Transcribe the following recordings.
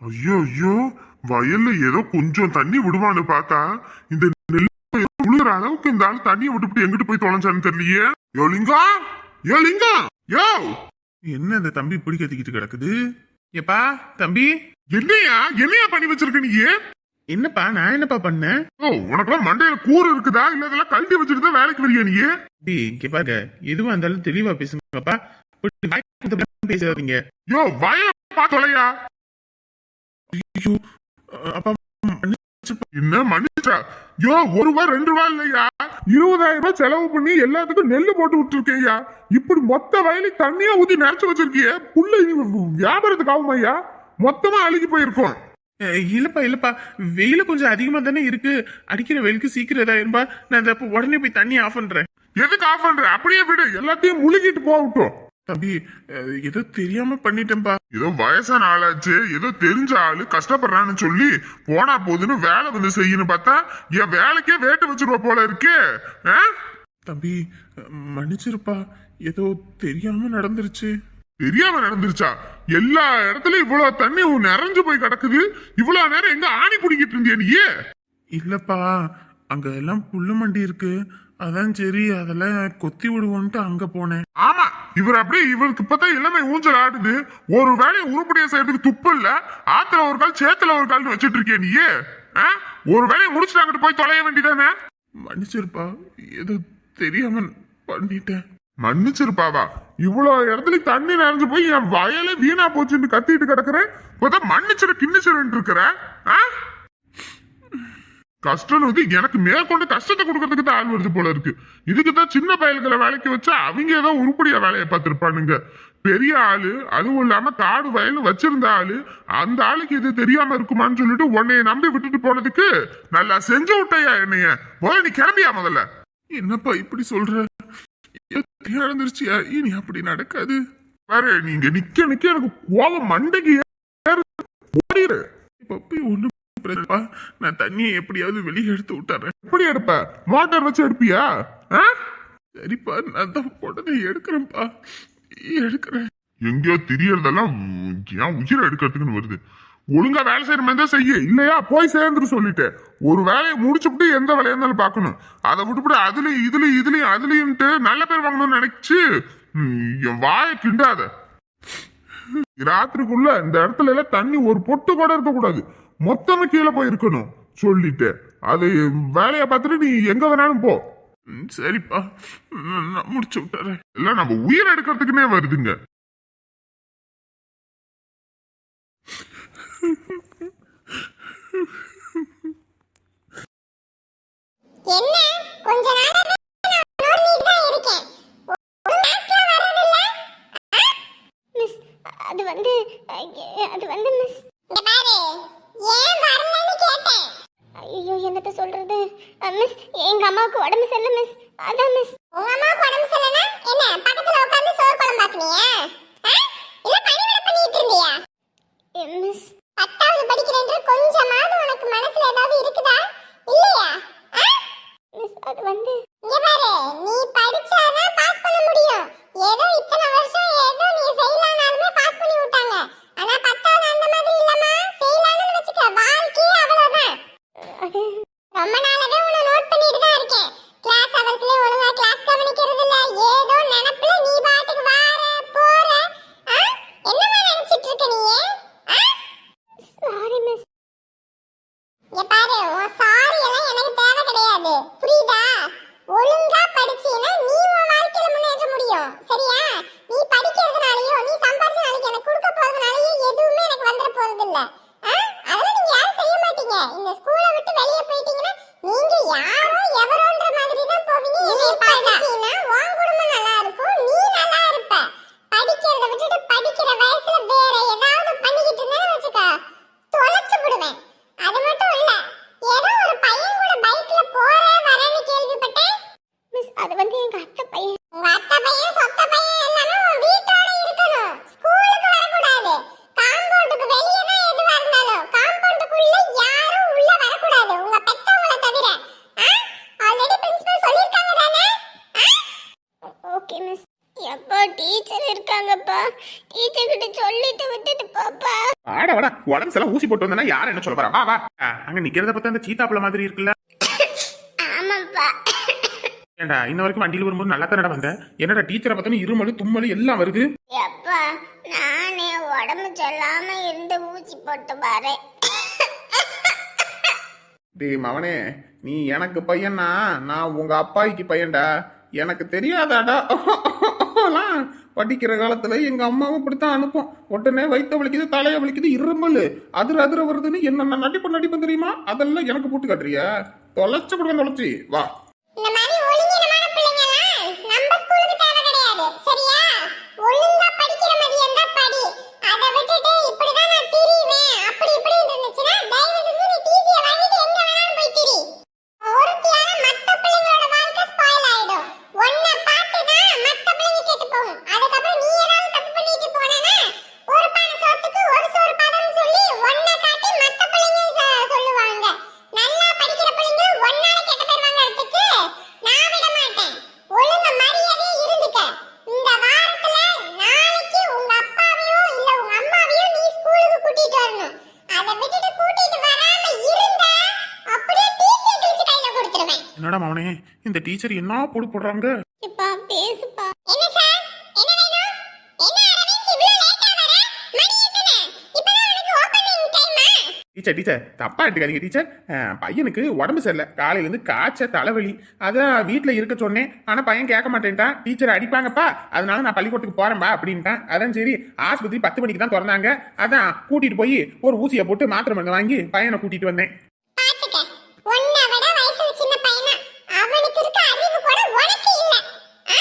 ஐயோ ஐயோ வயல்ல ஏதோ கொஞ்சம் தண்ணி விடுவான்னு பார்த்தா இந்த நெல் முழுகிற அளவுக்கு இந்த ஆள் தண்ணியை விட்டுவிட்டு எங்கிட்டு போய் தொலைஞ்சான்னு தெரியலையே. யோ லிங்கம் யோ லிங்கம் யோ! என்ன இந்த தம்பி இப்படி கத்திக்கிட்டு கிடக்குது? ஏப்பா தம்பி? என்னையா? என்னையா பண்ணி வச்சிருக்க நீ என்னப்பா நான் என்னப்பா பண்ணேன்? ஓ உனக்கெல்லாம் மண்டையில கூறு இருக்குதா? இல்ல இதெல்லாம் கழட்டி வச்சுட்டு தான் வேலைக்கு வரியா நீ டேய், இங்க பாருங்க. எதுவா இருந்தாலும் தெளிவா பேசுங்கப்பா. பேசாதீங்க. யோ வய பாத்தோலையா? ஐயோ அப்பா. என்ன மன்னிச்சா? யோ ஒரு ரூபா ரெண்டு ரூபா இல்லையா? இருபதாயிரம் ரூபாய் செலவு பண்ணி எல்லாத்துக்கும் நெல்லு போட்டு விட்டுருக்கேயா? இப்படி மொத்த வயலுக்கு தண்ணியா ஊத்தி நிறைச்சு வச்சிருக்கிய? புள்ள வியாபாரத்துக்கு ஆகுமாய்யா மொத்தமா அழுகி போயிருக்கும். இல்லப்பா இல்லப்பா. வெயில கொஞ்சம் அதிகமா தானே இருக்கு. அடிக்கிற வெயிலுக்கு சீக்கிரம் இதாயிருப்பா நான் இந்த உடனே போய் தண்ணி ஆஃப் பண்றேன். எதுக்கு ஆஃப் பண்ற? அப்படியே விடு. எல்லாத்தையும் முழுகிட்டு போகட்டும். தம்பி ஏதோ தெரியாம பண்ணிட்டேன்பா. ஏதோ வயசான ஆளாச்சு. ஏதோ தெரிஞ்ச ஆளு கஷ்டப்படுறான்னு சொல்லி போனா போதுன்னு வேலை வந்து செய்யணும் பார்த்தா என் வேலைக்கே வேட்டு வச்சிருவ போல இருக்கு? தம்பி மன்னிச்சிருப்பா. ஏதோ தெரியாம நடந்துருச்சு. தெரியாம நடந்துருச்சா? எல்லா இடத்துலயும் இவ்வளவு தண்ணி நிறைஞ்சு போய் கிடக்குது. இவ்வளவு நேரம் எங்க ஆணி பிடிக்கிட்டு இருந்தியா நீ? இல்லப்பா அங்க எல்லாம் புல்லு மண்டி இருக்கு. அதான் சரி அதெல்லாம் கொத்தி விடுவோன்ட்டு அங்க போனேன். ஆமா இவர் அப்படியே இவருக்கு இப்பதான் இளமை ஊஞ்சல் ஆடுது. ஒரு வேலையை உருப்படியா செய்யறதுக்கு துப்பு இல்ல. ஆத்துல ஒரு கால் சேத்துல ஒரு கால்னு வச்சிட்டு இருக்கிய நீ ஆ? ஒரு வேலையை முடிச்சுட்டு அங்கிட்டு போய் தொலைய வேண்டியதானே? மன்னிச்சிருப்பா ஏதோ தெரியாம பண்ணிட்டேன். மன்னிச்சிருப்பாவா? இவ்வளவு இடத்துல தண்ணி நிறைஞ்சு போய் என் வயலே வீணா போச்சுன்னு கத்திட்டு கிடக்குறேன். இப்போதான் மன்னிச்சிரு கிண்ணிச்சிருன்னு இருக்கிற ஆ? கஷ்டம் வந்து எனக்கு மேற்கொண்டு கஷ்டத்தை கொடுக்கறதுக்கு தான் ஆள் வருது போல இருக்கு. இதுக்கு தான் சின்ன பயல்களை வேலைக்கு வச்சா அவங்க ஏதோ உருப்படியா வேலையை பார்த்துருப்பானுங்க. பெரிய ஆளு அதுவும் இல்லாம காடு வயல் வச்சிருந்த ஆளு அந்த ஆளுக்கு இது தெரியாம இருக்குமான்னு சொல்லிட்டு உன்னைய நம்பி விட்டுட்டு போனதுக்கு நல்லா செஞ்சு விட்டையா என்னைய? முதல்ல நீ கிளம்பியா முதல்ல? என்னப்பா இப்படி சொல்ற? நடந்துருச்சியா இனி அப்படி நடக்காது. வேற நீங்க நிக்க நிக்க எனக்கு கோவம் மண்டைக்கு ஓடிடு ஓடிரு. பப்பி ஒண்ணு பிரச்சனைப்பா. நான் தண்ணியை எப்படியாவது வெளியே எடுத்து விட்டுறேன். எப்படி எடுப்ப? வாட்டர் வச்சு எடுப்பியா? ஆ? சரிப்பா நான் தான் உடனே எடுக்கிறேன்ப்பா. எடுக்கிறேன். எங்கேயோ தெரியறதெல்லாம் ஏன் உயிரை எடுக்கிறதுக்குன்னு வருது. ஒழுங்கா வேலை செய்யற மாதிரி தான் செய்ய. இல்லையா? போய் சேர்ந்துரு சொல்லிட்டேன். ஒரு வேலையை முடிச்சுட்டு எந்த வேலையா இருந்தாலும் பார்க்கணும். அதை விட்டுவிட்டு அதுலயும் இதுலயும் இதுலயும் அதுலயும்ட்டு நல்ல பேர் வாங்கணும்னு நினைச்சு என் வாயை கிண்டாத. ராத்திரிக்குள்ள இந்த இடத்துல எல்லாம் தண்ணி ஒரு பொட்டு கூட இருக்க மொத்தமும் கீழே போயிருக்கணும். சொல்லிட்டு. அது வேலையை பார்த்துட்டு நீ எங்க வேணாலும் போ. ம், சரிப்பா. நான் முடிச்சு விட்டுறேன். இல்லை நம்ம உயிர் எடுக்கிறதுக்குன்னே வருதுங்க. ಯಾರೋ ಎವರೋ இருக்காங்கப்பா டீச்சர் கிட்ட சொல்லிட்டு விட்டுட்டு பாப்பா. வாடா வாடா. உடம்பு எல்லாம் ஊசி போட்டு வந்தனா யார் என்ன சொல்ல போறா? வா அங்க நிக்கிறத பார்த்தா அந்த சீத்தாப்புல மாதிரி இருக்குல்ல. ஆமாப்பா. ஏண்டா இன்ன வரைக்கும் வண்டியில வரும்போது நல்லா தானடா வந்த? என்னடா டீச்சரை பார்த்தா இருமல் தும்மல் எல்லாம் வருது. நானே உடம்பு சொல்லாம இருந்து ஊசி போட்டு வரேன். டேய் மவனே நீ எனக்கு பையனா நான் உங்க அப்பாய்க்கு பையன்டா. எனக்கு தெரியாதாடா. படிக்கிற காலத்துல எங்க அம்மாவும் இப்படித்தான் அனுப்பும். உடனே வயித்த வலிக்குது தலைய வலிக்குது இருமல். அதிர அதிர வருதுன்னு என்னென்ன நடிப்பு நடிப்பு தெரியுமா? அதெல்லாம் எனக்கு போட்டு காட்டுறியா? தொலைச்சு விடுவேன் தொலைச்சி வா இந்த மாதிரி ஒழுங்கினமான பிள்ளைங்கலாம் நம்ம ஸ்கூலுக்கு தேவை கிடையாது சரியா ஒழுங்கா படிக்கிற மாதிரி இருந்தா படி அதை விட்டுட்டு இப்படிதான் நான் திரிவேன் அப்படி இப்படி இருந்துச்சுன்னா தயவு செஞ்சு நீ டிசியை வாங்கிட்டு எங்க வேணாலும் போய் திரி ஒருத்தியால மத்த பிள்ளைங்களோட வாழ்க்கை ஸ்பாயில் ஆயிடும் உன்னை பார்த்து தான் மத்த பிள்ளைங்க கெட்டு போகும் அதுக்கப்புறம் நீ ஏதாவது தப்பு பண்ணிட்டு போனேன்னா ஒரு பானை சோத்துக்கு ஒரு சோறு பதம் சொல்லி உன்னை காட்டி மத்த பிள்ளைங்க சொ- சொல்லுவாங்க நல்லா படிக்கிற பிள்ளைங்க ஒன்னால கெட்ட பேர் வாங்குறதுக்கு நான் விட மாட்டேன் ஒழுங்க மரியாதையா இருந்துக்க இந்த வாரத்துல நாளைக்கு உங்க அப்பாவையோ இல்ல உங்க அம்மாவையோ நீ ஸ்கூலுக்கு கூட்டிட்டு வரணும் அதை விட்டுட்டு கூட்டிட்டு வராம இருந்த அப்படியே டீச்சர் கிழிச்சு கையில கொடுத்துருவேன் என்னடா மவனே இந்த டீச்சர் என்ன போடு போடுறாங்க? இப்பா பேசுப்பா. என்ன சார் என்ன வேணும்? என்ன அரவிந்த் இவ்ளோ லேட்டா வர? மணி எத்தனை? இப்பதான் உனக்கு ஓபனிங் டைமா டீச்சர் டீச்சர் தப்பா எடுத்துக்காதீங்க டீச்சர். அஹ், பையனுக்கு உடம்பு சரியில்லை. காலையில இருந்து காய்ச்ச தலைவலி. அதான் வீட்டில் இருக்க சொன்னேன். ஆனா பையன் கேட்க மாட்டேன்ட்டான் டீச்சர் அடிப்பாங்கப்பா. அதனால நான் பள்ளிக்கூடத்துக்கு போறேன்பா அப்படின்ட்டான் அதான் சரி ஆஸ்பத்திரி பத்து மணிக்கு தான் திறந்தாங்க. அதான் கூட்டிட்டு போய் ஒரு ஊசியை போட்டு மாத்திரை மருந்து வாங்கி பையனை கூட்டிட்டு வந்தேன் பாத்துக்க உன்னை விட வயசுல சின்ன பையனா அவனுக்கு இருக்க அறிவு கூட உனக்கு இல்ல ஆ?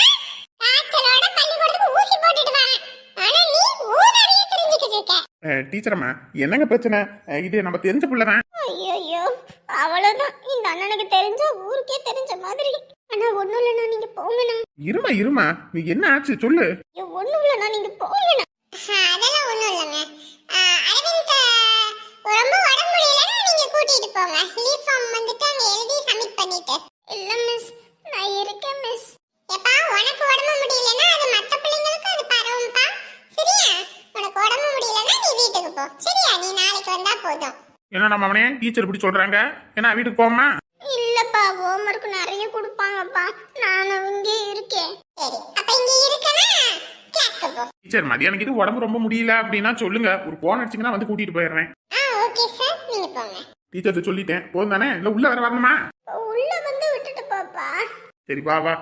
காய்ச்சலோட பள்ளிக்கூடத்துக்கு ஊசி போட்டுட்டு வரேன் ஆனா நீ ஊதாரியே தெரிஞ்சுக்கிட்டு இருக்க அஹ், டீச்சர் அம்மா என்னங்க பிரச்சனை? இது நம்ம தெரிஞ்ச புள்ள தான் ஐயோ அவ்வளவுதான். இந்த அண்ணனுக்கு தெரிஞ்ச ஊருக்கே தெரிஞ்ச மாதிரி. ஆனா ஒண்ணும் இல்லைண்ணா நீங்க போங்கண்ணா. இருமா இருமா நீ என்ன ஆச்சு சொல்லு. ஐயோ ஒண்ணும் இல்லைண்ணா நீங்க போங்கண்ணா. அதெல்லாம் ஒண்ணும் இல்லைங்க. அரவிந்த் ரொம்ப உடம்பு முடியலன்னா நீங்க கூட்டிட்டு போங்க. லீவ் ஃபார்ம் வந்துட்டு அங்க எழுதி சப்மிட் பண்ணிட்டு. இல்ல மிஸ் நான் இருக்கேன் மிஸ் எப்பா உனக்கு உடம்பு முடியலன்னா அது மத்த பிள்ளைங்களுக்கு அது பரவும்பா. சரியா உனக்கு உடம்பு முடியலன்னா நீ வீட்டுக்கு போ சரியா நீ நாளைக்கு வந்தா போதும். என்ன நம்ம அவனே டீச்சர் இப்படி சொல்றாங்க? என்ன வீட்டுக்கு போமா இல்லப்பா ஹோம்வொர்க் நிறைய கொடுப்பாங்கப்பா. நான் இங்கே இருக்கேன். சரி அப்ப இங்க இருக்கனா? கிளாஸ்க்கு போ. டீச்சர் மதியானம் இது உடம்பு ரொம்ப முடியல அப்படின்னா சொல்லுங்க. ஒரு போன் அடிச்சிங்கன்னா வந்து கூட்டிட்டு போயிடுறேன். ஆ ஓகே சார் நீங்க போங்க. டீச்சர்கிட்ட சொல்லிட்டேன். போதும் தானே? இல்ல உள்ள வர வரணுமா? உள்ள வந்து விட்டுட்டு பாப்பா. சரி வா வா.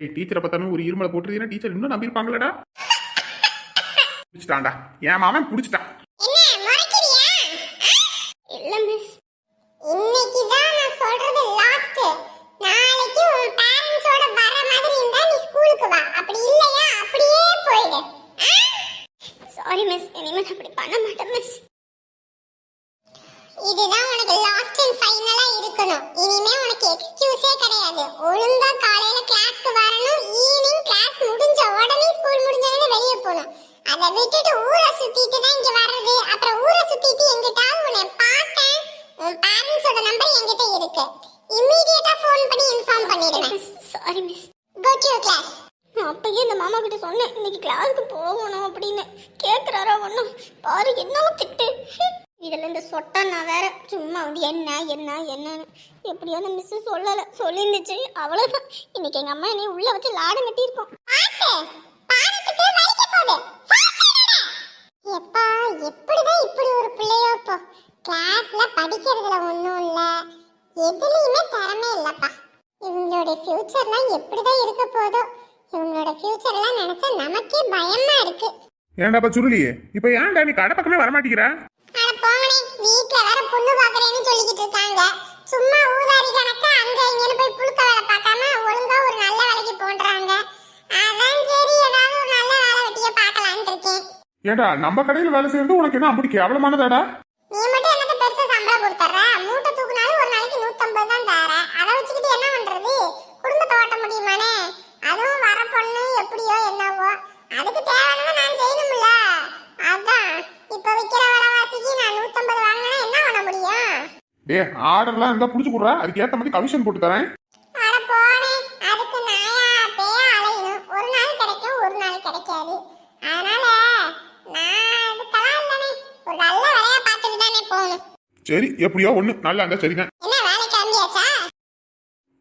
ஏய் டீச்சரை பார்த்தாலும் ஒரு இருமலை போட்டுருந்தீங்கன்னா டீச்சர் இன்னும் நம்பியிருப்பாங்களடா. பிடிச்சிட்டான்டா. என் மாமன் பிடிச்சிட்டான். இல்ல மிஸ் இன்னைக்கு தான் நான் சொல்றது லாஸ்ட் ஒன்றும் பாரு என்னவோ திட்டு. இதில் இதுல இந்த சொட்டா நான் வேற சும்மா வந்து என்ன என்ன என்னன்னு எப்படியோ அந்த மிஸ்ஸு சொல்லலை. சொல்லியிருந்துச்சு அவ்வளோதான் இன்னைக்கு எங்கள் அம்மா என்னை உள்ள வச்சு லாடம் கட்டியிருக்கோம். எப்பா எப்படிதான் இப்படி ஒரு பிள்ளையோ இப்போ? கிளாஸ்ல படிக்கிறதுல ஒன்றும் இல்லை. எதுலையுமே திறமை இல்லைப்பா. இவங்களோட ஃபியூச்சர்லாம் எப்படிதான் இருக்க போதோ இவங்களோட ஃபியூச்சர்லாம் நினச்சா நமக்கே பயமா இருக்கு. ஏன்டாப்பா சுருளி இப்ப ஏன்டா நீ கடை பக்கமே வரமாட்டேங்கிற? வீட்ல வேற பொண்ணு பாக்குறேன்னு சொல்லிக்கிட்டு இருக்காங்க. சும்மா ஊதாரி கணக்கா அங்க இங்கன்னு போய் புழுக்க வேலை பார்க்காம ஒழுங்கா ஒரு நல்ல வேலைக்கு போடுறாங்க அதான் சரி ஏதாவது ஒரு நல்ல வேலை வெட்டிய பார்க்கலான்னு இருக்கேன். ஏடா நம்ம கடையில் வேலை செய்யறது உனக்கு என்ன அப்படி கேவலமானதாடா நீ மட்டும் எனக்கு பெருசா சம்பளம் கொடுத்துற மூட்டை தூக்குனாலும் ஒரு நாளைக்கு நூத்தம்பது தான் தர அதை வச்சுக்கிட்டு என்ன பண்றது குடும்பத்தை ஓட்ட முடியுமானே அதுவும் வர பொண்ணு எப்படியோ என்னவோ அதுக்கு தேவையானதை நான் செய்யணும்ல அதான் இப்ப விக்கிற விலைவாசிக்கு நான் நூத்தம்பது வாங்கினா என்ன பண்ண முடியும் டே ஆர்டர்லாம் இருந்தா புடிச்சு கொடுறா. அதுக்கு ஏத்த மாதிரி கமிஷன் போட்டு தரேன். சரி எப்படியோ ஒண்ணு. நல்லா இருந்தா சரிதான்.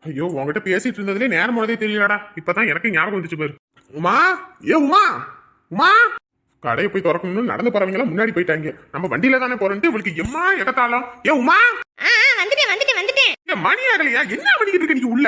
ஐயோ உன்கிட்ட பேசிட்டு இருந்ததுலே நேரம் போனதே தெரியலடா. இப்பதான் எனக்கு ஞாபகம் வந்துச்சு பாரு. உமா ஏ உமா உமா. கடையை போய் திறக்கணும்னு நடந்து போறவங்க எல்லாம் முன்னாடி போயிட்டாங்க. நம்ம வண்டியில தானே போறோம்ட்டு இவளுக்கு எம்மா எகத்தாலும் ஏ உமா! வந்துட்டேன் வந்துட்டேன் வந்துட்டேன். ஏ மணி ஆகலையா? என்ன பண்ணிக்கிட்டு இருக்க நீ உள்ள?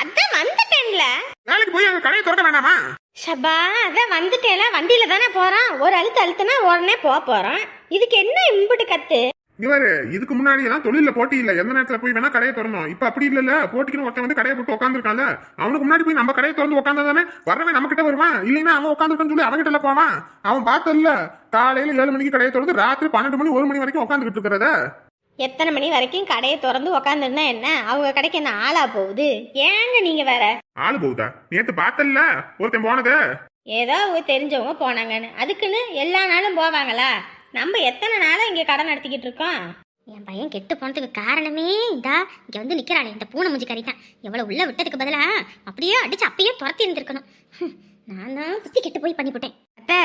அதான் வந்துட்டேன்ல. நாளைக்கு போய் அங்க கடையை திறக்க வேணாமா ஷபா அதான் வந்துட்டேல வண்டியில தானே போறான். ஒரு அழுத்து அழுத்துனா உடனே போக போறான். இதுக்கு என்ன இம்புட்டு கத்து? இவரு இதுக்கு முன்னாடி எல்லாம் தொழில போட்டி இல்ல. எந்த நேரத்துல போய் வேணா கடையை திறந்தோம். இப்ப அப்படி இல்லல்ல. போட்டிக்குன்னு ஒருத்தன் வந்து கடையை போட்டு உட்காந்துருக்கான்ல அவனுக்கு முன்னாடி போய் நம்ம கடையை திறந்து உட்காந்தா தானே? வரவன் நம்ம கிட்ட வருவான். இல்லைன்னா அவன் உட்காந்துருக்கான்னு சொல்லி அவன் கிட்ட போவான். அவன் பார்த்தல்ல காலையில ஏழு மணிக்கு கடையை திறந்து ராத்திரி பன்னெண்டு மணி ஒரு மணி வரைக்கும் உட்காந்துக்கிட்டு இருக்கிறத. எத்தனை மணி வரைக்கும் கடையை திறந்து உக்காந்துருந்தா என்ன? அவங்க கடைக்கு என்ன ஆளா போகுது? ஏங்க நீங்க வேற? ஆளு போகுதா? நேத்து பார்த்தல்ல ஒருத்தன் போனது. ஏதோ அவங்க தெரிஞ்சவங்க போனாங்கன்னு. அதுக்குன்னு எல்லா நாளும் போவாங்களா? நம்ம எத்தனை நாளா இங்க கடை நடத்திக்கிட்டு இருக்கோம்? என் பையன் கெட்டு போனதுக்கு காரணமே இதா. இங்க வந்து நிக்கிறாளே இந்த பூனை மூஞ்சி கறி தான் எவ்வளவு உள்ள விட்டதுக்கு பதிலா அப்படியே அடிச்சு அப்பயே துரத்தி இருந்திருக்கணும். ஹம், நான் தான் புத்தி கெட்டு போய் பண்ணிவிட்டேன் அத்தை.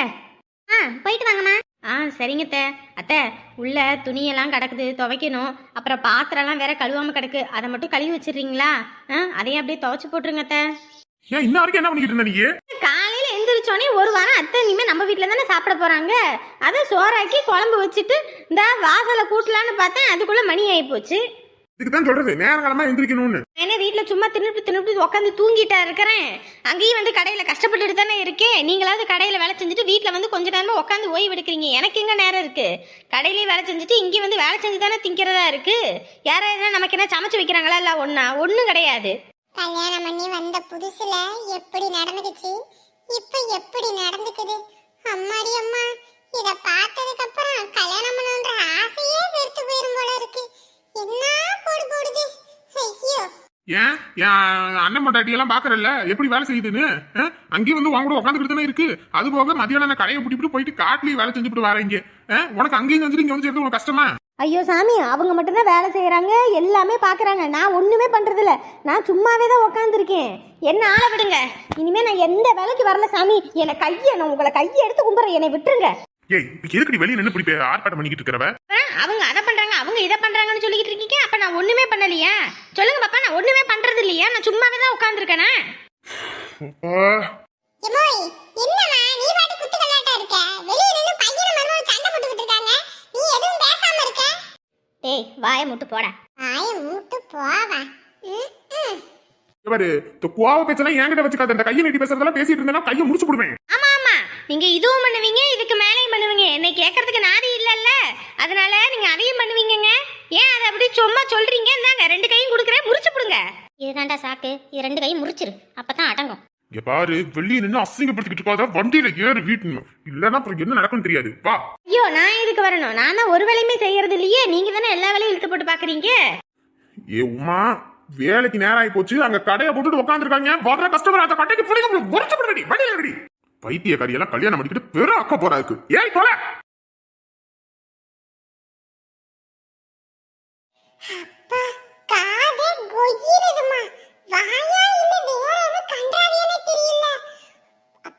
ஆ போயிட்டு வாங்கம்மா. ஆ சரிங்க அத்தை. அத்தை உள்ள துணியெல்லாம் கிடக்குது துவைக்கணும். அப்புறம் பாத்திரம்லாம் வேற கழுவாம கிடக்கு. அதை மட்டும் கழுவி வச்சிடுறீங்களா? ஆ அதையும் அப்படியே துவைச்சு போட்டுருங்க அத்தை. ஏன் இன்ன வரைக்கும் என்ன பண்ணிக்கிட்டு இருந்த நீ? எந்திரிச்சோனே ஒரு வாரம் அத்தை இனிமே நம்ம வீட்ல தானே சாப்பிட போறாங்க? அதை சோறாக்கி குழம்பு வச்சுட்டு இந்த வாசலை கூட்டலான்னு பார்த்தேன் அதுக்குள்ள மணி ஆகி போச்சு. இதுக்கு தான் சொல்றது நேரங்காலமா எந்திரிக்கணும்னு. என்ன வீட்ல சும்மா தின்னுட்டு தின்னுட்டு உட்காந்து தூங்கிட்டா இருக்கிறேன். அங்கேயும் வந்து கடையில கஷ்டப்பட்டுட்டு தானே இருக்கேன். நீங்களாவது கடையில வேலை செஞ்சுட்டு வீட்ல வந்து கொஞ்ச நேரமா உட்காந்து ஓய்வு எடுக்கிறீங்க. எனக்கு எங்க நேரம் இருக்கு? கடையிலேயே வேலை செஞ்சுட்டு இங்கே வந்து வேலை செஞ்சு தானே திங்கிறதா இருக்கு? யாராவது நமக்கு என்ன சமைச்சு வைக்கிறாங்களா இல்ல ஒண்ணா? ஒன்றும் கிடையாது. கல்யாணம் பண்ணி வந்த புதுசுல எப்படி நடந்துக்குச்சு இப்ப எப்படி நடந்துக்குது? அம்மாடி அம்மா இத பார்த்ததுக்கு அப்புறம் கல்யாணம் பண்ணணுன்ற ஆசையே வெறுத்து போயிரும் போல இருக்கு. என்ன போடு போடுது? ஐயோ. ஏன்? என் அண்ணன் மட்டாட்டி எல்லாம் பாக்குறல்ல? எப்படி வேலை செய்யுதுன்னு? அங்கேயும் வந்து உன் கூட உட்காந்துக்கிட்டு இருக்கு. அது போக மதியானம் கடையை பிடிப்பிட்டு போயிட்டு காட்டுலயும் வேலை செஞ்சுட்டு வரீங்க. உனக்கு அங்கேயும் செஞ்சுட்டு இங்க வந்து சேர்த்து உனக்கு கஷ்டமா? ஐயோ சாமி அவங்க மட்டும்தான் வேலை செய்கிறாங்க எல்லாமே பார்க்குறாங்க நான் ஒன்றுமே பண்ணுறதில்ல நான் சும்மாவே தான் உக்காந்துருக்கேன். என்ன ஆள விடுங்க. இனிமேல் நான் எந்த வேலைக்கு வரல சாமி. என்னை கையை நான் உங்களை கையை எடுத்து கும்பிட்றேன். என்னை விட்டுருங்க. ஏய் இப்ப எதுக்கு வெளியே நின்று இப்படி ஆர்ப்பாட்டம் பண்ணிக்கிட்டு இருக்கிறவ? அவங்க அதை பண்றாங்க அவங்க இதை பண்றாங்கன்னு சொல்லிக்கிட்டு இருக்கீங்க. அப்ப நான் ஒண்ணுமே பண்ணலையா? சொல்லுங்க பாப்பா நான் ஒண்ணுமே பண்றது இல்லையா நான் சும்மாவே தான் உட்காந்துருக்கேனே என்னம்மா நீ பாட்டு குத்து கல்லாட்டா இருக்க? வெளிய இருக்க டேய் வாயை முட்டு போடா. மூட்டு போவா. பாரு இந்த கோவ பேச்செல்லாம் என்கிட்ட வச்சுக்காத. இந்த கையை நீட்டி பேசுறதெல்லாம் பேசிட்டு இருந்தேன்னா கையை முடிச்சு போடுவேன். ஆமா ஆமா. நீங்க இதுவும் பண்ணுவீங்க இதுக்கு மேலேயும் பண்ணுவீங்க. என்னை கேட்கறதுக்கு நாதி இல்லல்ல. அதனால நீங்க அதையும் பண்ணுவீங்கங்க. ஏன் அதை அப்படி சும்மா சொல்றீங்க இந்தாங்க ரெண்டு கையும் கொடுக்குறேன் முறிச்சு போடுங்க. இதுதான்டா சாக்கு. இது ரெண்டு கையும் முறிச்சிரு. அப்பதான் அடங்கும். இங்க பாரு வெளியே நின்று அசிங்கப்படுத்திக்கிட்டு இருக்காத வண்டியில ஏறு வீட்டு இல்லன்னா அப்புறம் என்ன நடக்கும்னு தெரியாது. வா. ஐயோ நான் எதுக்கு வரணும்? நான் தான் ஒரு வேலையுமே செய்யறது இல்லையே. நீங்க தானே எல்லா வேலையும் இழுத்து போட்டு பாக்குறீங்க? ஏ உமா வேலைக்கு நேரம் ஆகி போச்சு. அங்க கடையை போட்டுட்டு உட்காந்துருக்காங்க வர்ற கஸ்டமர் அந்த கடைக்கு பிடிக்க உரைச்சு விடுடி வண்டியில விடி பைத்தியக்காரி எல்லாம் கல்யாணம் பண்ணிக்கிட்டு பெரும் அக்க போறா இருக்கு. ஏய் தொலை அப்பா காதே கொய்யிருதுமா வாயா.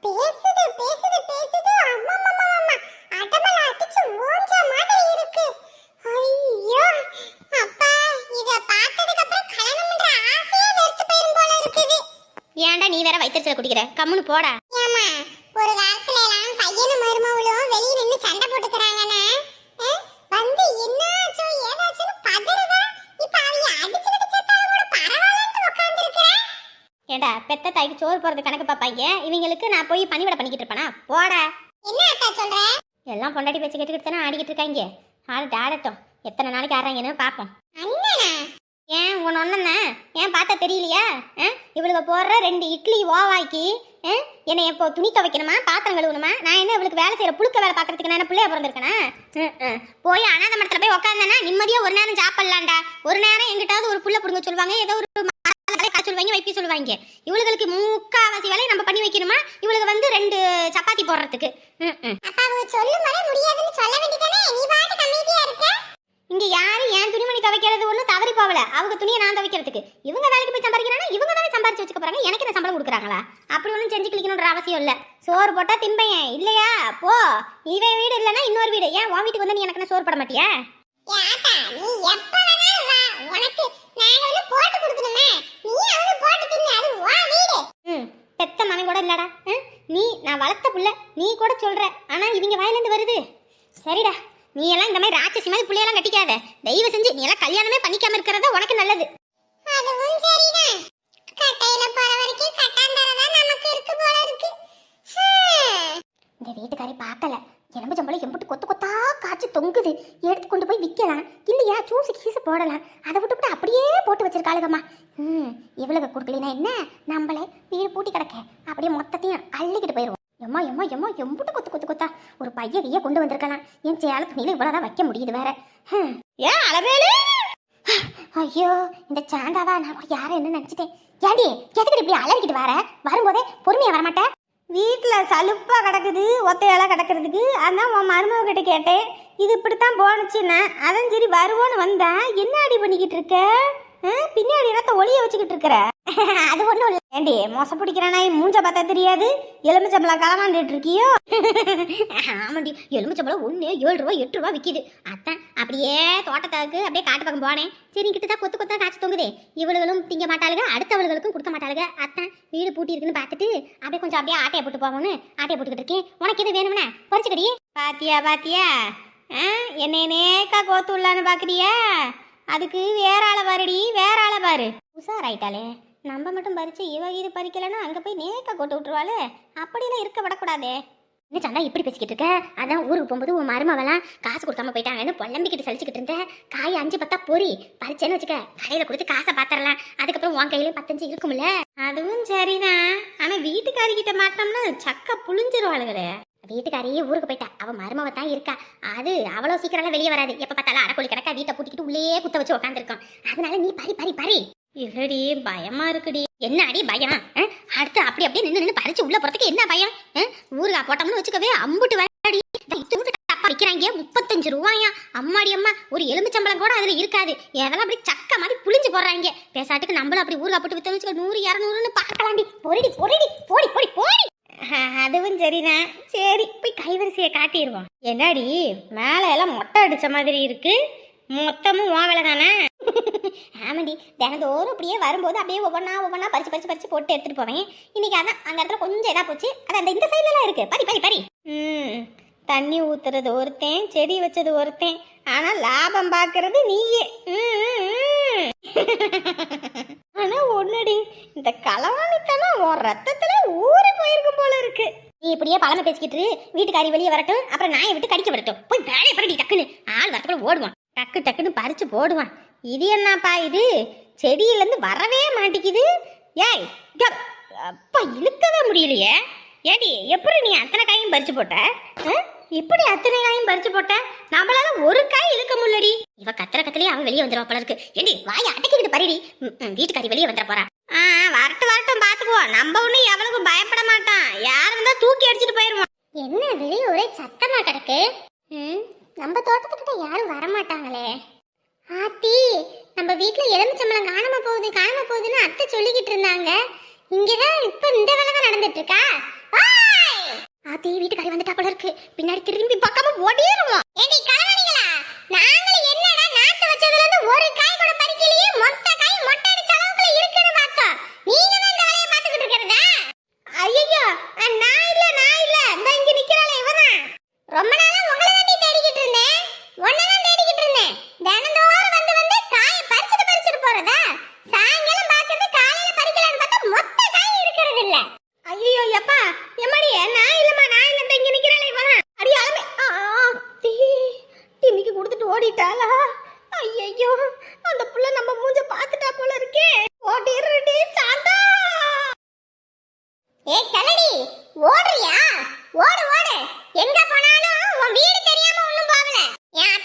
பேசுது பேசுது பேசுது. அம்மா அம்மா அம்மா அடமல அடிச்சு மூஞ்ச மாதிரி இருக்கு. ஐயோ அப்பா இத பார்த்ததுக்கு அப்புறம் கல்யாணம் பண்ற ஆசையே வெறுத்து போயிரும் போல இருக்குது. ஏன்டா நீ வேற வைத்தறிச்சல குடிக்கிற? கம்முன்னு போடா. தாய்க்கு சோறு போறது கணக்கு பாப்பாங்க இவங்களுக்கு நான் போய் பணிவிட பண்ணிக்கிட்டு இருப்பேனா? போடா. என்ன அக்கா சொல்ற? எல்லாம் பொண்டாட்டி பேச்சு கேட்டுக்கிட்டு தானே ஆடிக்கிட்டு இருக்காங்க ஆடிட்டு ஆடட்டும். எத்தனை நாளைக்கு ஆடுறாங்கன்னு பார்ப்போம் ஏன் உன் ஒன்னே ஏன் பார்த்தா தெரியலையா? இவளுக்கு போடுற ரெண்டு இட்லி ஓவாக்கி? என்னை எப்போ துணி துவைக்கணுமா? பாத்திரம் கழுவணுமா? நான் என்ன இவளுக்கு வேலை செய்யற புழுக்க வேலை பார்க்கறதுக்கு நான் என்ன பிள்ளைய பிறந்திருக்கேனா. போய் அனாத மரத்துல போய் உட்காந்தேன்னா நிம்மதியா ஒரு நேரம் சாப்பிடலாம்டா. ஒரு நேரம் எங்கிட்டாவது ஒரு புள்ள புடுங்க சொல்லுவாங்க. ஏதோ ஒரு காய்ச்சல் சொல்லுவாங்க வைப்பி சொல்லுவாங்க. இவளுகளுக்கு முக்காவாசி வேலையை நம்ம பண்ணி வைக்கணுமா? இவளுக்கு வந்து ரெண்டு சப்பாத்தி போடுறதுக்கு. அப்பா அவங்க சொல்லும் போதே முடியாதுன்னு சொல்ல வேண்டியதானே? நீ பாட்டு அமைதியா இருக்க. இங்க யாரு என் துணிமணி துவைக்கிறது ஒன்றும் தவறி போகல. அவங்க துணியை நான் துவைக்கிறதுக்கு. இவங்க வேலைக்கு போய் சம்பாதிக்கிறாங்கன்னா இவங்க தானே சம்பாரிச்சு வச்சுக்க போறாங்க. எனக்கு என்ன சம்பளம் கொடுக்குறாங்களா? அப்படி ஒன்றும் செஞ்சு கிளிக்கணுன்ற அவசியம் இல்லை. சோறு போட்டா தின்பையன் இல்லையா? போ. இவன் வீடு இல்லைன்னா இன்னொரு வீடு. ஏன் உன் வீட்டுக்கு வந்து நீ எனக்கு சோறு போட மாட்டியா? நீ எப்ப வேணாலும் வா. உனக்கு நாங்க வந்து போட்டு கொடுக்கணுமே. நீ வந்து போட்டு தின்னு அது உன் வீடு. ம் பெத்த மனம் கூட இல்லடா? நீ நான் வளர்த்த புள்ள நீ கூட சொல்ற. ஆனா இவங்க வாயிலேருந்து வருது. சரிடா நீ எல்லாம் இந்த மாதிரி ராட்சசி மாதிரி புள்ளையெல்லாம் கட்டிக்காத. தயவு செஞ்சு நீ எல்லாம் கல்யாணமே பண்ணிக்காம இருக்கிறதா உனக்கு நல்லது. அதுவும் சரிதான். கட்டையில போற வரைக்கும் கட்டாந்தரதான் நமக்கு இருக்கு போல இருக்கு. இந்த வீட்டுக்காரி பார்க்கல. எலும்பு சம்பளம் எம்புட்டு கொத்து கொத்தா காய்ச்சி தொங்குது. எடுத்து கொண்டு போய் விற்கலாம் இல்லையா ஜூஸ் கீசு போடலாம். அதை விட்டுவிட்டு அப்படியே போட்டு வச்சிருக்காளுகம்மா. ம் இவ்வளவு கொடுக்கலனா என்ன? நம்மளே வீடு பூட்டி கிடக்க. அப்படியே மொத்தத்தையும் அள்ளிக்கிட்டு போயிடுவோம் எம்மா எம்மா எம்மா எம்புட்டு கொத்து கொத்து கொத்தா. ஒரு பைய விய கொண்டு வந்திருக்கலாம். என் சேல துணியில இவ்வளவுதான் வைக்க முடியுது வேற. ஏன் அளவேலு ஐயோ இந்த சாண்டாவா நான் கூட யாரை என்ன நினைச்சிட்டேன். ஏண்டி எதுக்கு இப்படி அலறிக்கிட்டு வர? வரும்போதே பொறுமையா வரமாட்டேன் வீட்டில் சலுப்பாக கிடக்குது ஒத்தையெல்லாம் கிடக்கிறதுக்கு. அதான் உன் மருமக கிட்ட கேட்டேன். இது இப்படித்தான் போனுச்சுன்னு அதான் சரி வருவோன்னு வந்தேன். என்ன அடி பண்ணிக்கிட்டு இருக்க? பின்னாடி இடத்த ஒளிய வச்சுக்கிட்டு இருக்கிற? அது ஒன்றும் இல்லை. ஏண்டி மோசம் பிடிக்கிறானா? மூஞ்ச பார்த்தா தெரியாது. எலுமிச்சம்பளம் களமாண்டுட்டு இருக்கியோ ஆமாண்டி எலுமிச்சம்பளம் ஒன்று ஏழு ரூபா எட்டு ரூபா விற்கிது அதான் அப்படியே தோட்டத்தாக்கு அப்படியே காட்டு பக்கம் போனேன். சரி கிட்ட தான் கொத்து கொத்தா காய்ச்சி தொங்குதே. இவளுகளும் திங்க மாட்டாளுங்க அடுத்தவளுகளுக்கும் கொடுக்க மாட்டாளுங்க அத்தான் வீடு பூட்டி இருக்குன்னு பார்த்துட்டு அப்படியே கொஞ்சம் அப்படியே ஆட்டையை போட்டு போவோம்னு ஆட்டையை போட்டுக்கிட்டு இருக்கேன். உனக்கு எது வேணும்னா பறிச்சுக்கடி. பாத்தியா பாத்தியா? ஆ என்னை நேக்கா கோத்து உள்ளான்னு பாக்குறியா? அதுக்கு வேற ஆளை பாருடி வேற ஆளை பாரு. உஷாராயிட்டாளே. நம்ம மட்டும் பறிச்சு இவ இது பறிக்கலன்னா அங்கே போய் நேக்கா கொட்டு விட்டுருவாளே. அப்படிலாம் இருக்க விடக்கூடாதே. என்ன சந்தா இப்படி பேசிக்கிட்டு இருக்க? அதான் ஊருக்கு போகும்போது உன் மருமவெல்லாம் காசு கொடுக்காம போயிட்டாங்கன்னு புலம்பிக்கிட்டு சலிச்சுக்கிட்டு இருந்தேன் காய் அஞ்சு பத்தா பொறி. பறிச்சேன்னு வச்சுக்க கடையில கொடுத்து காசை பாத்திரலாம். அதுக்கப்புறம் உன் கையில பத்தஞ்சு இருக்கும்ல. அதுவும் சரிதான். ஆனா வீட்டுக்காரி கிட்ட மாட்டோம்னா சக்க புளிஞ்சிருவாளுங்களே வீட்டுக்காரியே ஊருக்கு போயிட்டா. அவன் மருமவ தான் இருக்கா. அது அவ்வளோ சீக்கிரம் வெளியே வராது. எப்ப பார்த்தாலும் அரைக்கோழி கிடக்கா வீட்டை பூட்டிக்கிட்டு உள்ளே குத்த வச்சு உட்காந்துருக்கோம் அதனால நீ பறி பறி பறி. இல்லடி பயமா இருக்குடி. என்ன அடி பயம் அடுத்து அப்படி அப்படியே நின்று நின்று பறிச்சு உள்ள போறதுக்கு என்ன பயம்? ஆ? போட்டோம்னு வச்சுக்கவே அம்புட்டு விளையாடி விற்கிறாங்க முப்பத்தஞ்சு ரூபாயா? அம்மாடி அம்மா ஒரு எலுமிச்சம்பளம் கூட அதுல இருக்காது. எதெல்லாம் அப்படி சக்க மாதிரி புளிஞ்சு போடுறாங்க. பேசாட்டுக்கு நம்மளும் அப்படி ஊருகா போட்டு வித்தோம்னு வச்சுக்க நூறு இரநூறுன்னு பார்க்கலாண்டி. பொறிடி பொறிடி போடி போடி போடி. அதுவும் சரிதான். சரி போய் கைவரிசையை காட்டிடுவோம். என்னடி மேலே எல்லாம் மொட்டை அடிச்ச மாதிரி இருக்கு. மொத்தமும் உன் வேலை தானே ஆமாண்டி தினந்தோறும் அப்படியே வரும்போது அப்படியே ஒவ்வொன்றா ஒவ்வொன்றா பறிச்சு பறிச்சு பறிச்சு போட்டு எடுத்துகிட்டு போவேன். இன்னைக்கு அதான் அந்த இடத்துல கொஞ்சம் இதாக போச்சு. அது அந்த இந்த சைட்லலாம் இருக்கு. பரி பரி பரி ம். தண்ணி ஊத்துறது ஒருத்தன் செடி வச்சது ஒருத்தன். ஆனா லாபம் பார்க்கறது நீயே. ஆனால் ஒன்றுடி இந்த களவாணித்தனம் உன் ரத்தத்துல ஊறி போயிருக்கும் போல இருக்கு. நீ இப்படியே பழமை பேசிக்கிட்டு வீட்டுக்காரி வெளியே வரட்டும். அப்புறம் நாயை விட்டு கடிக்க விடட்டும். போய் வேலையை பண்ணி டக்குன்னு. ஆள் வரத்துக்குள்ள ஓடுவான். டக்கு டக்குன்னு பறிச்சு போடுவான். இது என்னப்பா இது? செடியிலேருந்து வரவே மாட்டேங்குது. ஏய் இங்க அப்பா இழுக்கவே முடியலையே. ஏடி எப்படி நீ அத்தனை காயும் பறிச்சு போட்ட? எப்படி அத்தனை காயும் பறிச்சு போட்ட? நம்மளால ஒரு காய் இழுக்க முடியலடி. இவ கத்துற கத்துலேயே அவன் வெளியே வந்துடுவா போல இருக்கு. ஏடி வாய் அடைக்கிட்டு பறிடி. ம், வீட்டுக்காரி வெளியே வந்துட போறா. ஆ வரட்டும் வரட்டும் பாத்துக்குவோம். நம்ம ஒண்ணு எவனுக்கும் பயப்பட மாட்டான். யார் வந்தா தூக்கி அடிச்சிட்டு போயிருவான். என்ன வெளியே ஒரே சத்தமா கிடக்கு? ம் நம்ம தோட்டத்துக்கிட்ட யாரும் வர மாட்டாங்களே ஆத்தி நம்ம வீட்ல எலுமிச்சம்பளம் காணாம போகுது காணாம போகுதுன்னு அத்தை சொல்லிக்கிட்டு இருந்தாங்க. இங்கதான் இப்ப இந்த வேலை தான் நடந்துட்டு இருக்கா ஓய்! ஆத்தி வீட்டுக்காரி வந்துட்டா போல இருக்கு. பின்னாடி திரும்பி பார்க்காம ஓடிடுவோம். ஏண்டி நாங்களும் என்னடா நாத்து வச்சதுல இருந்து ஒரு காய் கூட பறிக்கலையே மொத்த காய் மொட்டை அடிச்ச அளவுக்குள்ள இருக்குன்னு பார்த்தோம் நீங்க தான் இந்த வேலையை பார்த்துக்கிட்டு இருக்கிறதா ஐயோ நான் இல்ல நான் இல்ல இந்த இங்க நிக்கிறாளே இவதான் ரொம்ப நாளா உங்களை தான் தேடிக்கிட்டு இருந்தேன் உன்னை தான் தேடிக்கிட்டு இருந்தேன் தினந்தோறும் வந்து வந்து காயை பறிச்சுட்டு பறிச்சுட்டு போறதா சாயங்காலம் பார்க்கறது காலையில பறிக்கலாம்னு பார்த்தா மொத்த காய் இருக்கிறது இல்ல ஐயோ எப்பா எம்மாடி நான் இல்லம்மா நான் இல்ல இந்த இங்க நிக்கிறாளே இவதான் அடி அலமே ஆ, ஆ, தீ டிமிக்கு கொடுத்துட்டு ஓடிட்டாளா ஐயோ அந்த புள்ள நம்ம மூஞ்ச பாத்துட்டா போல இருக்கே ஓடிடுறடி சாந்தா ஏய் கலடி ஓடுறியா? ஓடு ஓடு. எங்க போனாலும் உன் வீடு தெரியாம ஒண்ணும் போகல. என்